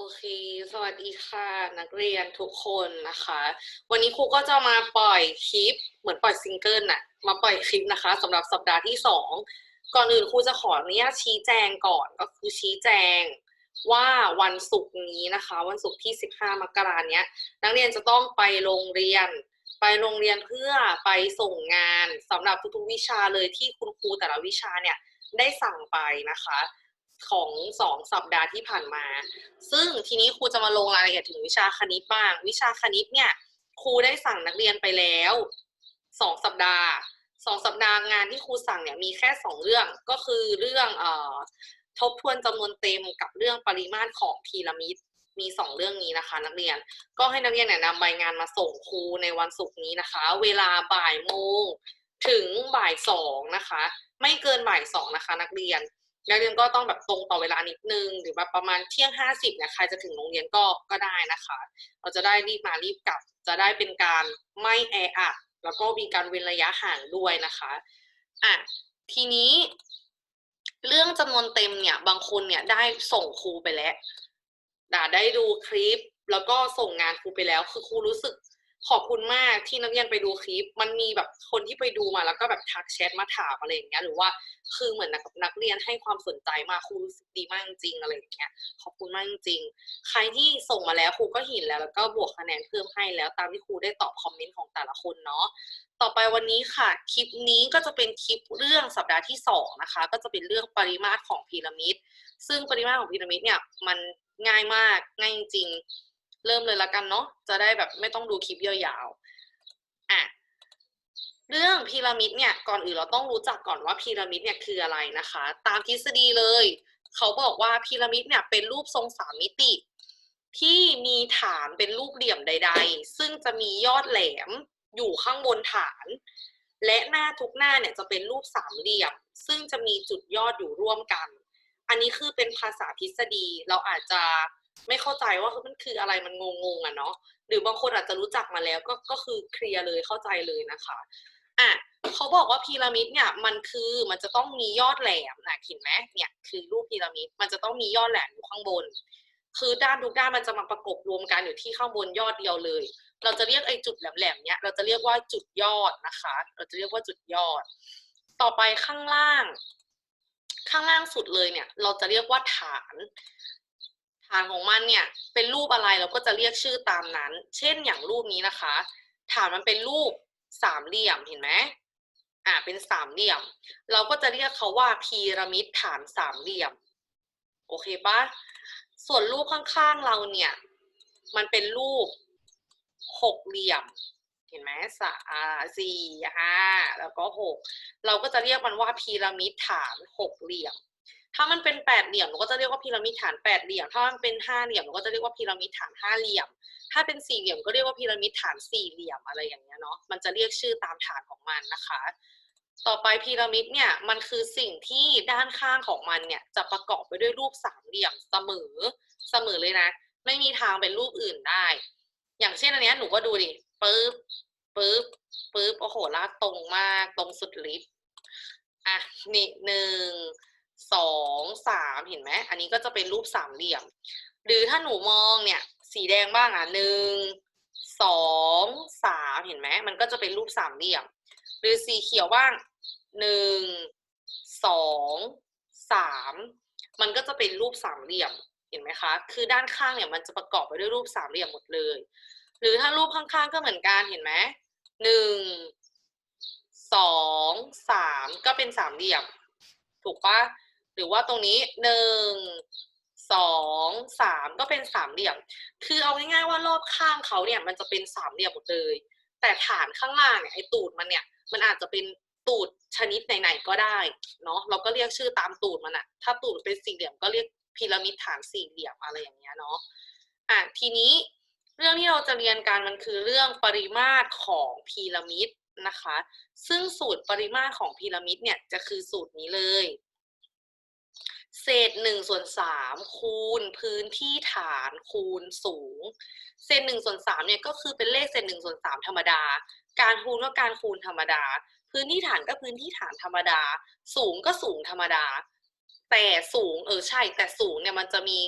โอเค สวัสดีค่ะ นักเรียนทุกคนนะคะ วันนี้ครูก็จะมาปล่อยคลิป เหมือนปล่อยซิงเกิลน่ะ มาปล่อยคลิปนะคะสำหรับสัปดาห์ที่สองก่อนอื่นครูจะขออนุญาตชี้แจงก่อนก็คือชี้แจงว่าวันศุกร์นี้นะคะ วันศุกร์ที่ 15 มกราเนี้ย นักเรียนจะต้องไปโรงเรียน ไปโรงเรียนเพื่อไปส่งงานสำหรับทุกๆวิชาเลยที่คุณครูแต่ละวิชาเนี่ยได้สั่งไปนะคะ ของสองสัปดาห์ที่ผ่านมา ซึ่งทีนี้ครูจะมาลงรายละเอียดถึงวิชาคณิตบ้าง วิชาคณิตเนี่ยครูได้สั่งนักเรียนไปแล้วสองสัปดาห์สองสัปดาห์งานที่ครูสั่งเนี่ยมีแค่สองเรื่องก็คือเรื่องเอ่อทบทวนจำนวนเต็มกับเรื่องปริมาตรของพีระมิดมีสองเรื่องนี้นะคะ นักเรียนก็ให้นักเรียนเนี่ยนำใบงานมาส่งครูในวันศุกร์นี้นะคะ เวลาบ่ายโมงถึงบ่ายสองนะคะ ไม่เกินบ่ายสองนะคะ นักเรียน นักเรียนก็ต้องแบบตรงต่อเวลานิดนึง หรือว่าประมาณเที่ยงห้าสิบเนี่ยใครจะถึงโรงเรียนก็ก็ได้นะคะ เราจะได้รีบมารีบกลับ จะได้เป็นการไม่แออัดแล้วก็มีการเว้นระยะห่างด้วยนะคะอะทีนี้เรื่องจำนวนเต็มเนี่ยบางคนเนี่ยได้ส่งครูไปแล้วด่าได้ดูคลิปแล้วก็ส่งงานครูไปแล้ว คือครูรู้สึก ขอบคุณมากที่นักเรียนไปดูคลิป มันมีแบบคนที่ไปดูมาแล้วก็แบบทักแชทมาถามอะไรอย่างเงี้ย หรือว่าคือเหมือนนักนักเรียนให้ความสนใจมากครูรู้สึกดีมากจริงอะไรอย่างเงี้ย ขอบคุณมากจริง ใครที่ส่งมาแล้วครูก็เห็นแล้ว แล้วก็บวกคะแนนเพิ่มให้แล้วตามที่ครูได้ตอบคอมเมนต์ของแต่ละคนเนาะ ต่อไปวันนี้ค่ะ คลิปนี้ก็จะเป็นคลิปเรื่องสัปดาห์ที่สองนะคะ ก็จะเป็นเรื่องปริมาตรของพีระมิด ซึ่งปริมาตรของพีระมิดเนี่ยมันง่ายมากง่ายจริง เริ่มเลยละกันเนาะจะได้แบบไม่ต้องดูคลิปยาวๆอะเรื่องพีระมิดเนี่ยก่อนอื่นเราต้องรู้จักก่อนว่าพีระมิดเนี่ยคืออะไรนะคะ ตามทฤษฎีเลย เขาบอกว่าพีระมิดเนี่ยเป็นรูปทรงสามมิติ ที่มีฐานเป็นรูปเหลี่ยมใด ๆ ซึ่งจะมียอดแหลมอยู่ข้างบนฐาน และหน้าทุกหน้าเนี่ยจะเป็นรูปสามเหลี่ยม ซึ่งจะมีจุดยอดอยู่ร่วมกัน อันนี้คือเป็นภาษาทฤษฎีเราอาจจะ ไม่เข้าใจว่ามันคืออะไรมันงงๆอะเนาะหรือบางคนอาจจะรู้จักมาแล้วก็ก็คือเคลียร์เลยเข้าใจเลยนะคะอะเขาบอกว่าพีระมิดเนี่ยมันคือมันจะต้องมียอดแหลมนะเห็นไหมเนี่ยคือรูปพีระมิดมันจะต้องมียอดแหลมอยู่ข้างบน คือด้านทุกด้านมันจะมาประกบรวมกันอยู่ที่ข้างบนยอดเดียวเลย เราจะเรียกไอ้จุดแหลมๆเนี่ยเราจะเรียกว่าจุดยอดนะคะ เราจะเรียกว่าจุดยอด ต่อไปข้างล่าง ข้างล่างสุดเลยเนี่ย เราจะเรียกว่าฐาน ฐานของมันเนี่ยเป็นรูปอะไรเราก็จะเรียกชื่อตามนั้น เช่นอย่างรูปนี้นะคะ ฐานมันเป็นรูปสามเหลี่ยมเห็นไหมอ่าเป็นสามเหลี่ยม เราก็จะเรียกเขาว่าพีระมิดฐานสามเหลี่ยม โอเคปะส่วนรูปข้างๆเราเนี่ยมันเป็นรูปหกเหลี่ยม เห็นไหมสามสี่ห้าแล้วก็หกเราก็จะเรียกมันว่าพีระมิดฐานหกเหลี่ยม ถ้ามันเป็นแปดเหลี่ยมเราก็จะเรียกว่าพีระมิดฐานแปดเหลี่ยม ถ้ามันเป็นห้าเหลี่ยมเราก็จะเรียกว่าพีระมิดฐานห้าเหลี่ยม ถ้าเป็นสี่เหลี่ยมก็เรียกว่าพีระมิดฐานสี่เหลี่ยมอะไรอย่างเงี้ยเนาะ มันจะเรียกชื่อตามฐานของมันนะคะ ต่อไปพีระมิดเนี่ยมันคือสิ่งที่ด้านข้างของมันเนี่ยจะประกอบไปด้วยรูปสามเหลี่ยมเสมอเสมอเลยนะ ไม่มีทางเป็นรูปอื่นได้ อย่างเช่นอันเนี้ยหนูก็ดูดิปึ๊บปึ๊บปึ๊บโอ้โหลากตรงมากตรงสุดฤทธิ์อะนี่หนึ่ง สองสามเห็นไหมอันนี้ก็จะเป็นรูปสามเหลี่ยม หรือถ้าหนูมองเนี่ยสีแดงบ้างอะหนึ่งสองสามเห็นไหมมันก็จะเป็นรูปสามเหลี่ยม หรือสีเขียวบ้างหนึ่งสองสามมันก็จะเป็นรูปสามเหลี่ยมเห็นไหมคะ คือด้านข้างเนี่ยมันจะประกอบไปด้วยรูปสามเหลี่ยมหมดเลย หรือถ้ารูปข้างๆก็เหมือนกันเห็นไหมหนึ่งสองสามก็เป็นสามเหลี่ยม ถูกปะ หรือว่าตรงนี้หนึ่งสองสามก็เป็นสามเหลี่ยม คือเอาง่ายๆว่ารอบข้างเขาเนี่ยมันจะเป็นสามเหลี่ยมหมดเลย แต่ฐานข้างล่างเนี่ยไอ้ตูดมันเนี่ยมันอาจจะเป็นตูดชนิดไหนๆก็ได้เนาะเราก็เรียกชื่อตามตูดมันอะถ้าตูดเป็นสี่เหลี่ยมก็เรียกพีระมิดฐานสี่เหลี่ยมอะไรอย่างเงี้ยเนาะอะทีนี้เรื่องที่เราจะเรียนกันมันคือเรื่องปริมาตรของพีระมิดนะคะ ซึ่งสูตรปริมาตรของพีระมิดเนี่ยจะคือสูตรนี้เลย เศษหนึ่งส่วนสามคูณพื้นที่ฐานคูณสูง เศษหนึ่งส่วนสามเนี่ยก็คือเป็นเลขเศษหนึ่งส่วนสามธรรมดา การคูณก็การคูณธรรมดา พื้นที่ฐานก็พื้นที่ฐานธรรมดา สูงก็สูงธรรมดา แต่สูงเออใช่ แต่สูงเนี่ยมันจะมี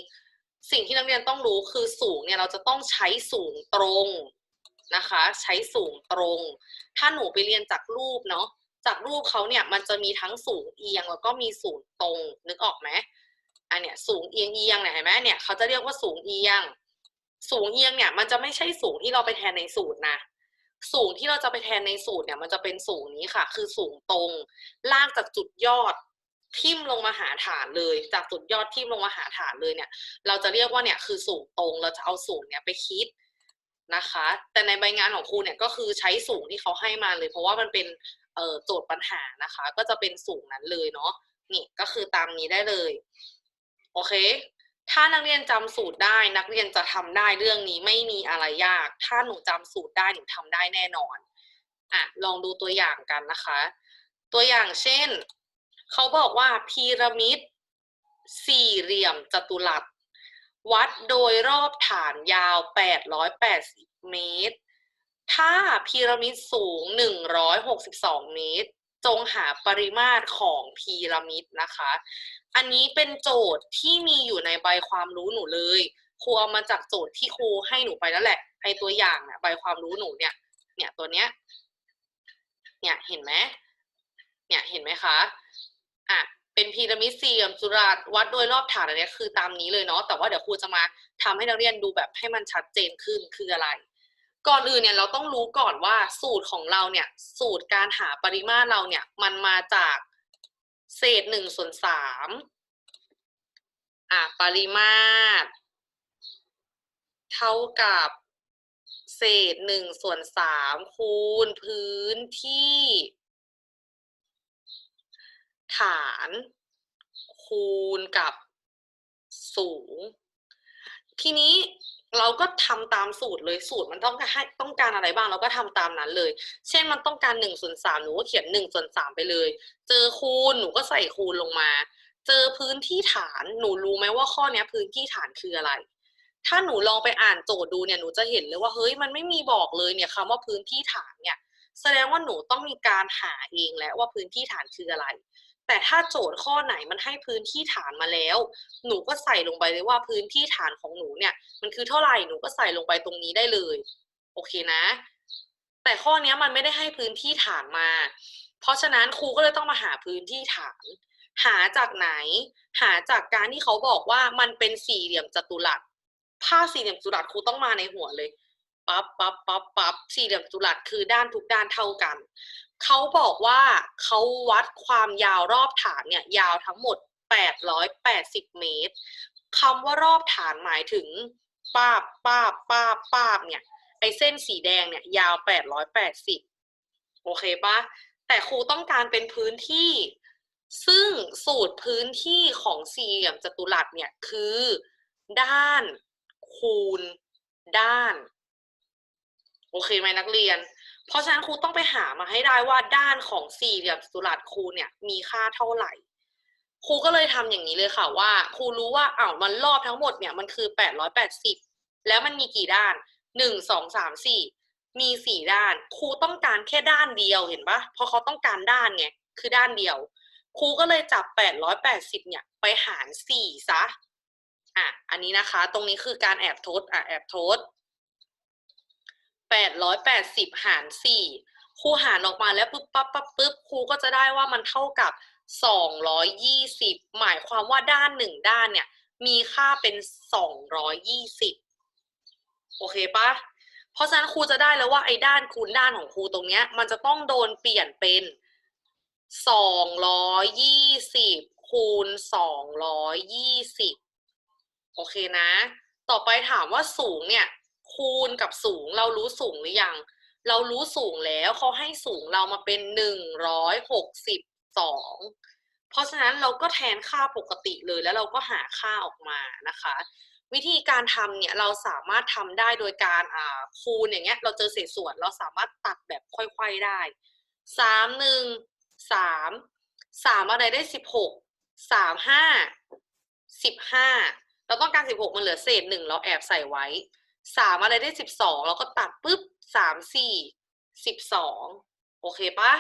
สิ่งที่นักเรียนต้องรู้คือสูงเนี่ยเราจะต้องใช้สูงตรงนะคะ ใช้สูงตรง ถ้าหนูไปเรียนจากรูปเนาะ จากรูปเขาเนี่ยมันจะมีทั้งสูงเอียงแล้วก็มีสูงตรงนึกออกไหมอันเนี้ยสูงเอียงเอียงเนี่ยเห็นไหมเนี่ยเขาจะเรียกว่าสูงเอียง สูงเอียงเนี่ยมันจะไม่ใช่สูงที่เราไปแทนในสูตรนะสูงที่เราจะไปแทนในสูตรเนี่ยมันจะเป็นสูงนี้ค่ะ คือสูงตรงลากจากจุดยอดทิ่มลงมาหาฐานเลย จากจุดยอดทิ่มลงมาหาฐานเลยเนี่ย เราจะเรียกว่าเนี่ยคือสูงตรงเราจะเอาสูงเนี่ยไปคิดนะคะ แต่ในใบงานของครูเนี่ยก็คือใช้สูงที่เขาให้มาเลย เพราะว่ามันเป็น เอ่อโจทย์ปัญหานะคะ ก็จะเป็นสูงนั้นเลยเนาะนี่ก็คือตามนี้ได้เลยโอเค ถ้านักเรียนจำสูตรได้ นักเรียนจะทำได้เรื่องนี้ไม่มีอะไรยาก ถ้าหนูจำสูตรได้หนูทำได้แน่นอนอะลองดูตัวอย่างกันนะคะ ตัวอย่างเช่นเขาบอกว่าพีระมิดสี่เหลี่ยมจัตุรัส วัดโดยรอบฐานยาว 880 เมตร ถ้าพีระมิดสูง 162 เมตร จงหาปริมาตรของพีระมิดนะคะ อันนี้เป็นโจทย์ที่มีอยู่ในใบความรู้หนูเลยครูเอามาจากโจทย์ที่ครูให้หนูไปแล้วแหละไอตัวอย่างเนี่ยใบความรู้หนูเนี่ย เนี่ยตัวเนี้ย เนี่ยเห็นไหมเนี่ยเห็นไหมคะอะเป็นพีระมิดสี่เหลี่ยมจุรัสวัดโดยรอบฐานอันเนี้ยคือตามนี้เลยเนาะแต่ว่าเดี๋ยวครูจะมาทำให้นักเรียนดูแบบให้มันชัดเจนขึ้นคืออะไร ก่อนอื่นเนี่ยเราต้องรู้ก่อนว่าสูตรของเราเนี่ย สูตรการหาปริมาตรเราเนี่ย มันมาจากเศษหนึ่งส่วนสามอะปริมาตร เท่ากับเศษหนึ่งส่วนสามคูณพื้นที่ ฐาน คูณกับสูง ทีนี้ เราก็ทำตามสูตรเลยสูตรมันต้องให้ต้องการอะไรบ้างเราก็ทำตามนั้นเลย เช่นมันต้องการหนึ่งส่วนสามหนูก็เขียนหนึ่งส่วนสามไปเลย เจอคูณหนูก็ใส่คูณลงมา เจอพื้นที่ฐานหนูรู้ไหมว่าข้อเนี้ยพื้นที่ฐานคืออะไร ถ้าหนูลองไปอ่านโจทย์ดูเนี่ยหนูจะเห็นเลยว่าเฮ้ยมันไม่มีบอกเลยเนี่ยคำว่าพื้นที่ฐานเนี่ย แสดงว่าหนูต้องมีการหาเองแล้วว่าพื้นที่ฐานคืออะไร แต่ถ้าโจทย์ข้อไหนมันให้พื้นที่ฐานมาแล้ว หนูก็ใส่ลงไปเลยว่าพื้นที่ฐานของหนูเนี่ยมันคือเท่าไหร่หนูก็ใส่ลงไปตรงนี้ได้เลย โอเคนะ แต่ข้อเนี้ยมันไม่ได้ให้พื้นที่ฐานมา เพราะฉะนั้นครูก็เลยต้องมาหาพื้นที่ฐาน หาจากไหน หาจากการที่เขาบอกว่ามันเป็นสี่เหลี่ยมจัตุรัสภาพสี่เหลี่ยมจัตุรัสครูต้องมาในหัวเลยปั๊บปั๊บปั๊บปั๊บสี่เหลี่ยมจัตุรัสคือด้านทุกด้านเท่ากัน เขาบอกว่าเขาวัดความยาวรอบฐานเนี่ยยาวทั้งหมด 880 เมตรคำว่ารอบฐานหมายถึงป้าบป้าบป้าบป้าบเนี่ยไอเส้นสีแดงเนี่ยยาว 880 โอเคปะแต่ครูต้องการเป็นพื้นที่ ซึ่งสูตรพื้นที่ของสี่เหลี่ยมจัตุรัสเนี่ยคือ ด้าน คูณ ด้าน โอเคไหมนักเรียน เพราะฉะนั้นครูต้องไปหามาให้ได้ว่าด้านของสี่เหลี่ยมจัตุรัสครูเนี่ยมีค่าเท่าไหร่ ครูก็เลยทำอย่างนี้เลยค่ะว่าครูรู้ว่าอ้าวมันรอบทั้งหมดเนี่ยมันคือ880แปดสิบแล้วมันมีกี่ด้าน1 2 3 4มี4ด้าน ครูต้องการแค่ด้านเดียวเห็นปะเพราะเขาต้องการด้านไงคือด้านเดียว ครูก็เลยจับ880เนี่ยไปหาร4ซะอะอันนี้นะคะ ตรงนี้คือการแอบทดอะแอบทด 880หาร4ครูหารออกมาแล้วปุ๊บปั๊บปั๊บปุ๊บครูก็จะได้ว่ามันเท่ากับ220หมายความว่าด้านหนึ่งด้านเนี่ย มีค่าเป็น220โอเคปะเพราะฉะนั้นครูจะได้แล้วว่าไอ้ด้านคูณด้านของครูตรงเนี้ย มันจะต้องโดนเปลี่ยนเป็น220คูณ220โอเคนะ ต่อไปถามว่าสูงเนี่ย คูณกับสูงเรารู้สูงหรือยัง เรารู้สูงแล้วเขาให้สูงเรามาเป็นหนึ่งร้อยหกสิบสองเพราะฉะนั้นเราก็แทนค่าปกติเลยแล้วเราก็หาค่าออกมานะคะ วิธีการทำเนี่ยเราสามารถทำได้โดยการอ่าคูณอย่างเงี้ยเราเจอเศษส่วนเราสามารถตัดแบบค่อยๆได้สามหนึ่งสามสามอะไรได้สิบหกสามห้าสิบห้าเราต้องการสิบหกมันเหลือเศษหนึ่งเราแอบใส่ไว้ สามอะไรได้สิบสองเราก็ตัดปุ๊บสามสี่สิบสองโอเคปะ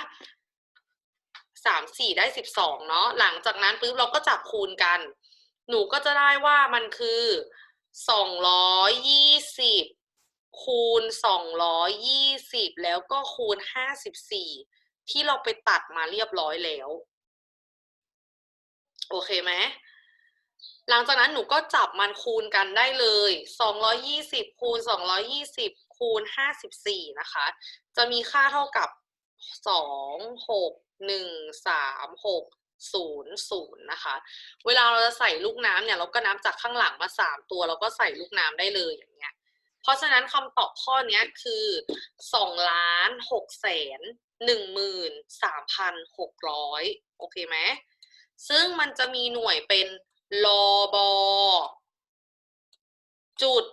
สามสี่ได้สิบสองเนาะหลังจากนั้นปุ๊บเราก็จับคูณกัน หนูก็จะได้ว่ามันคือสองร้อยยี่สิบคูณสองร้อยยี่สิบแล้วก็คูณห้าสิบสี่ที่เราไปตัดมาเรียบร้อยแล้ว โอเคไหม หลังจากนั้นหนูก็จับมันคูณกันได้เลย 220 คูณ 220 คูณ 54 นะคะ จะมีค่าเท่ากับ 2 6 1 3 6 0 0 นะคะ เวลาเราจะใส่ลูกน้ำเนี่ย เราก็นับจากข้างหลังมา 3 ตัวแล้วก็ใส่ลูกน้ำได้เลยอย่างเงี้ย เพราะฉะนั้นคำตอบข้อเนี้ยคือ2ล้าน6แสน1หมื่น3,600 โอเคไหม ซึ่งมันจะมีหน่วยเป็น ลอบอจุด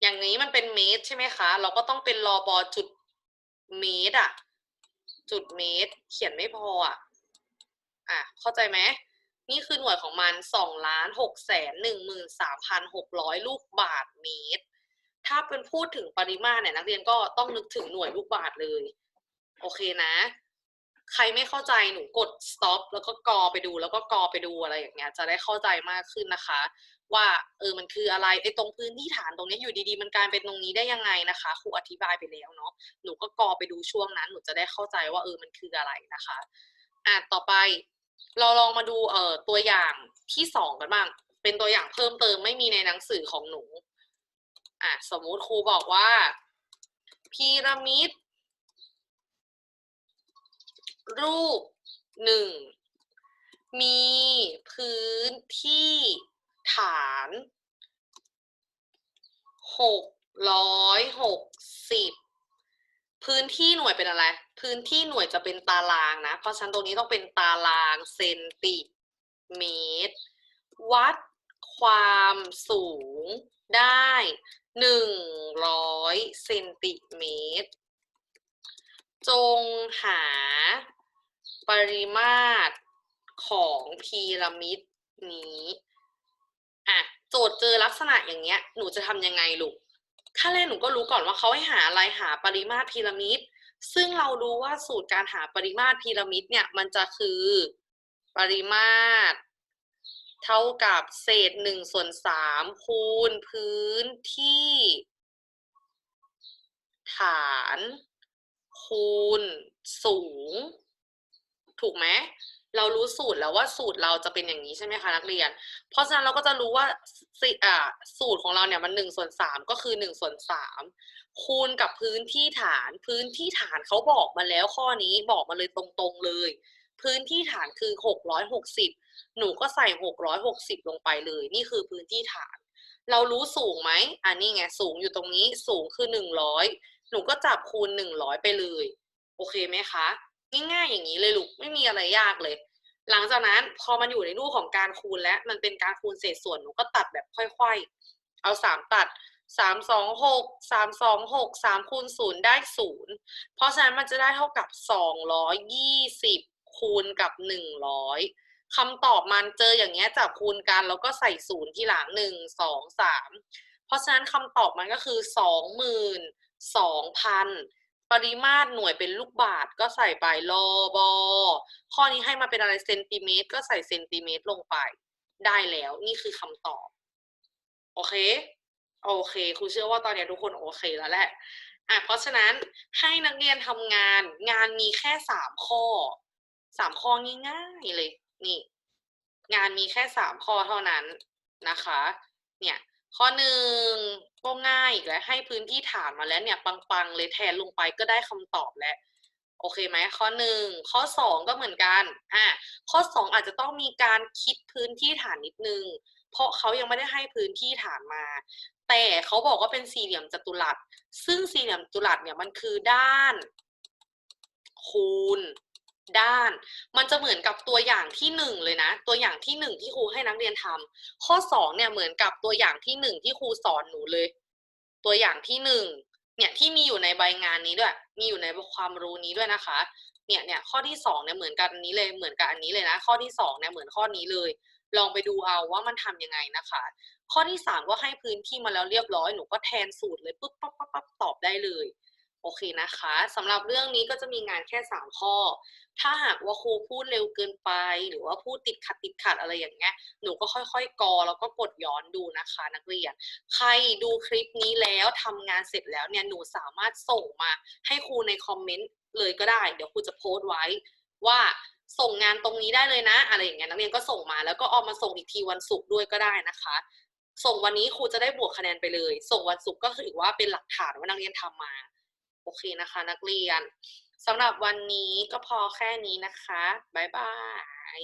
อย่างนี้มันเป็นเมตรใช่ไหมคะ เราก็ต้องเป็นลอบอจุดเมตรอะจุดเมตร เขียนไม่พออะอะ เข้าใจไหมนี่คือหน่วยของมันสองล้านหกแสนหนึ่งหมื่นสามพันหกร้อยลูกบาทเมตร ถ้าเป็นพูดถึงปริมาตรเนี่ยนักเรียนก็ต้องนึกถึงหน่วยลูกบาทเลย โอเคนะ ใครไม่เข้าใจหนูกด stop แล้วก็กอไปดูแล้วก็กอไปดูอะไรอย่างเงี้ย จะได้เข้าใจมากขึ้นนะคะ ว่าเออมันคืออะไรไอ้ตรงพื้นที่ฐานตรงนี้อยู่ดีๆ มันกลายเป็นตรงนี้ได้ยังไงนะคะครูอธิบายไปแล้วเนาะหนูก็กอไปดูช่วงนั้น หนูจะได้เข้าใจว่าเออมันคืออะไรนะคะอะต่อไป เราลองมาดูเอ่อตัวอย่างที่สองกันบ้าง เป็นตัวอย่างเพิ่มเติมไม่มีในหนังสือของหนูอะสมมุติครูบอกว่าพีระมิด รูปหนึ่งมีพื้นที่ฐานหกร้อยหกสิบพื้นที่หน่วยเป็นอะไร พื้นที่หน่วยจะเป็นตารางนะ เพราะฉะนั้นตรงนี้ต้องเป็นตารางเซนติเมตร วัดความสูงได้หนึ่งร้อยเซนติเมตร จงหา ปริมาตรของพีระมิดนี้อะโจทย์เจอลักษณะอย่างเงี้ย หนูจะทำยังไงลูกขั้นแรกหนูก็รู้ก่อนว่าเขาให้หาอะไรหาปริมาตรพีระมิด ซึ่งเรารู้ว่าสูตรการหาปริมาตรพีระมิดเนี่ยมันจะคือปริมาตร เท่ากับเศษหนึ่งส่วนสามคูณพื้นที่ ฐาน คูณสูง ถูกไหมเรารู้สูตรแล้วว่าสูตรเราจะเป็นอย่างนี้ใช่ไหมคะนักเรียน เพราะฉะนั้นเราก็จะรู้ว่าสิอ่าสูตรของเราเนี่ยมันหนึ่งส่วนสามก็คือหนึ่งส่วนสามคูณกับพื้นที่ฐาน พื้นที่ฐานเขาบอกมาแล้วข้อนี้บอกมาเลยตรงๆเลย พื้นที่ฐานคือหกร้อยหกสิบหนูก็ใส่หกร้อยหกสิบลงไปเลย นี่คือพื้นที่ฐาน เรารู้สูงไหมอันนี้ไงสูงอยู่ตรงนี้สูงคือหนึ่งร้อยหนูก็จับคูณหนึ่งร้อยไปเลย โอเคไหมคะ ง่ายๆอย่างนี้เลยลูกไม่มีอะไรยากเลย หลังจากนั้นพอมันอยู่ในรูปของการคูณและมันเป็นการคูณเศษส่วนหนูก็ตัดแบบค่อยๆ เอาสามตัดสามสองหกสามสองหกสามคูณศูนย์ได้ศูนย์เพราะฉะนั้นมันจะได้เท่ากับสองร้อยยี่สิบคูณกับหนึ่งร้อยคำตอบมันเจออย่างเงี้ยจับคูณกันแล้วก็ใส่ศูนย์ที่หลังหนึ่งสองสามเพราะฉะนั้นคำตอบมันก็คือสองหมื่นสองพัน ปริมาตรหน่วยเป็นลูกบาทก็ใส่ไปลอบอข้อนี้ให้มาเป็นอะไรเซนติเมตร ก็ใส่เซนติเมตรลงไป ได้แล้วนี่คือคำตอบ โอเค โอเคครูเชื่อว่าตอนนี้ทุกคนโอเคแล้วแหละอะเพราะฉะนั้นให้นักเรียนทำงานงานมีแค่สามข้อสามข้อง่ายๆเลย นี่ งานมีแค่สามข้อเท่านั้นนะคะ เนี่ย ข้อหนึ่งก็ง่ายอีกแล้วให้พื้นที่ฐานมาแล้วเนี่ย ปังๆ เลยแทนลงไปก็ได้คำตอบแล้วโอเคไหมข้อหนึ่งข้อสองก็เหมือนกันอะข้อสองอาจจะต้องมีการคิดพื้นที่ฐานนิดนึง เพราะเขายังไม่ได้ให้พื้นที่ฐานมา แต่เขาบอกว่าเป็นสี่เหลี่ยมจัตุรัส ซึ่งสี่เหลี่ยมจัตุรัสเนี่ยมันคือด้าน คูณ ด้าน มันจะเหมือนกับตัวอย่างที่หนึ่งเลยนะ ตัวอย่างที่หนึ่งที่ครูให้นักเรียนทำข้อสองเนี่ยเหมือนกับตัวอย่างที่หนึ่งที่ครูสอนหนูเลย ตัวอย่างที่หนึ่งเนี่ยที่มีอยู่ในใบงานนี้ด้วย มีอยู่ในความรู้นี้ด้วยนะคะ เนี่ยเนี่ยข้อที่สองเนี่ยเหมือนกันนี้เลยเหมือนกับอันนี้เลยนะ ข้อที่สองเนี่ยเหมือนข้อนี้เลย ลองไปดูเอาว่ามันทำยังไงนะคะ ข้อที่สามก็ให้พื้นที่มาแล้วเรียบร้อยหนูก็แทนสูตรเลยปุ๊บปั๊บปั๊บปั๊บตอบได้เลย โอเคนะคะสำหรับเรื่องนี้ก็จะมีงานแค่ 3 ข้อ ถ้าหากว่าครูพูดเร็วเกินไป หรือว่าพูดติดขัดติดขัดอะไรอย่างเงี้ยหนูก็ค่อยๆ กอแล้วก็กดย้อนดูนะคะ นักเรียน ใครดูคลิปนี้แล้วทำงานเสร็จแล้วเนี่ยหนูสามารถส่งมาให้ครูในคอมเมนต์เลยก็ได้ เดี๋ยวครูจะโพสต์ไว้ว่าส่งงานตรงนี้ได้เลยนะ อะไรอย่างเงี้ยนักเรียนก็ส่งมาแล้วก็เอามาส่งอีกทีวันศุกร์ด้วยก็ได้นะคะ ส่งวันนี้ครูจะได้บวกคะแนนไปเลย ส่งวันศุกร์ก็ถือว่าเป็นหลักฐานว่านักเรียนทำมา โอเคนะคะ นักเรียนสำหรับวันนี้ก็พอแค่นี้นะคะ บ๊ายบาย